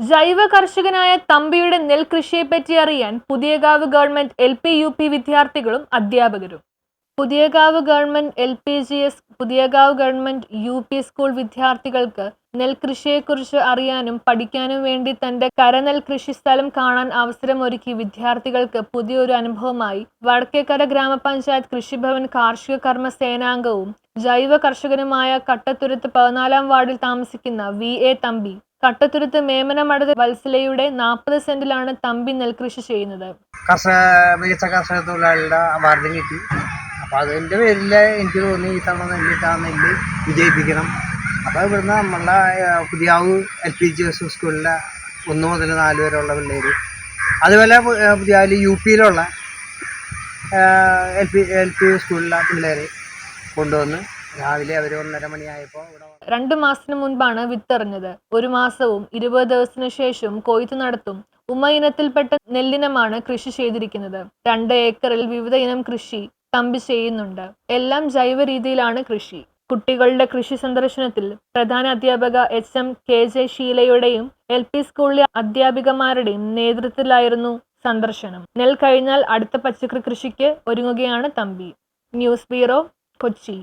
ജൈവ കർഷകനായ തമ്പിയുടെ നെൽകൃഷിയെപ്പറ്റി അറിയാൻ Puthiyakavu government L P U P വിദ്യാർത്ഥികളും അധ്യാപകരും. Puthiyakavu government L P G S Puthiyakavu government U P school വിദ്യാർത്ഥികൾക്ക് നെൽകൃഷിയെക്കുറിച്ച് അറിയാനും പഠിക്കാനും വേണ്ടി തന്റെ കരനെൽ കൃഷി സ്ഥലം കാണാൻ അവസരമൊരുക്കി വിദ്യാർത്ഥികൾക്ക് പുതിയൊരു അനുഭവമായി വടക്കേക്കര ഗ്രാമപഞ്ചായത്ത് കൃഷിഭവൻ കാർഷിക കർമ്മ സേനാംഗവും ജൈവ കർഷകനുമായ കട്ടത്തുരുത്ത് പതിനാലാം വാർഡിൽ താമസിക്കുന്ന വി എ തമ്പി കട്ടത്തുരുത്ത് മേമനമടത് വത്സലയുടെ നാൽപ്പത് സെന്റിലാണ് തമ്പി നെൽകൃഷി ചെയ്യുന്നത്. മികച്ച കർഷക തൊഴിലാളിയുടെ അവാർഡും കിട്ടി. അപ്പൊ അതിന്റെ പേരിൽ എനിക്ക് തോന്നി ഈ തവണ നെല്ലിട്ട് നെല്ല് വിജയിപ്പിക്കണം. അപ്പോൾ ഇവിടുന്ന് നമ്മളുടെ Puthiyavu L P G S സ്കൂളിലെ ഒന്ന് മുതൽ നാല് വരെയുള്ള പിള്ളേർ. അതുപോലെ പുതിയാവിൽ യു പിയിലുള്ള എൽ പി എൽ പി സ്കൂളിലെ പിള്ളേർ കൊണ്ടുവന്ന് രാവിലെ അവർ ഒന്നര മണിയായപ്പോൾ ഇവിടെ രണ്ടു മാസത്തിനു മുൻപാണ് വിത്തെറിഞ്ഞത്. ഒരു മാസവും ഇരുപത് ദിവസത്തിനു ശേഷവും കൊയ്ത്തു നടത്തും ഉമ ഇനത്തിൽപ്പെട്ട നെല്ലിനമാണ് കൃഷി ചെയ്തിരിക്കുന്നത്. രണ്ട് ഏക്കറിൽ വിവിധ ഇനം കൃഷി തമ്പി ചെയ്യുന്നുണ്ട്. എല്ലാം ജൈവ രീതിയിലാണ് കൃഷി. കുട്ടികളുടെ കൃഷി സന്ദർശനത്തിൽ പ്രധാന അധ്യാപക എച്ച് എം കെ ജെ ഷീലയുടെയും എൽ പി സ്കൂളിലെ അധ്യാപികമാരുടെയും നേതൃത്വത്തിലായിരുന്നു സന്ദർശനം. നെൽ കഴിഞ്ഞാൽ അടുത്ത പച്ചക്കറി കൃഷിക്ക് ഒരുങ്ങുകയാണ് തമ്പി. News bureau Kochi.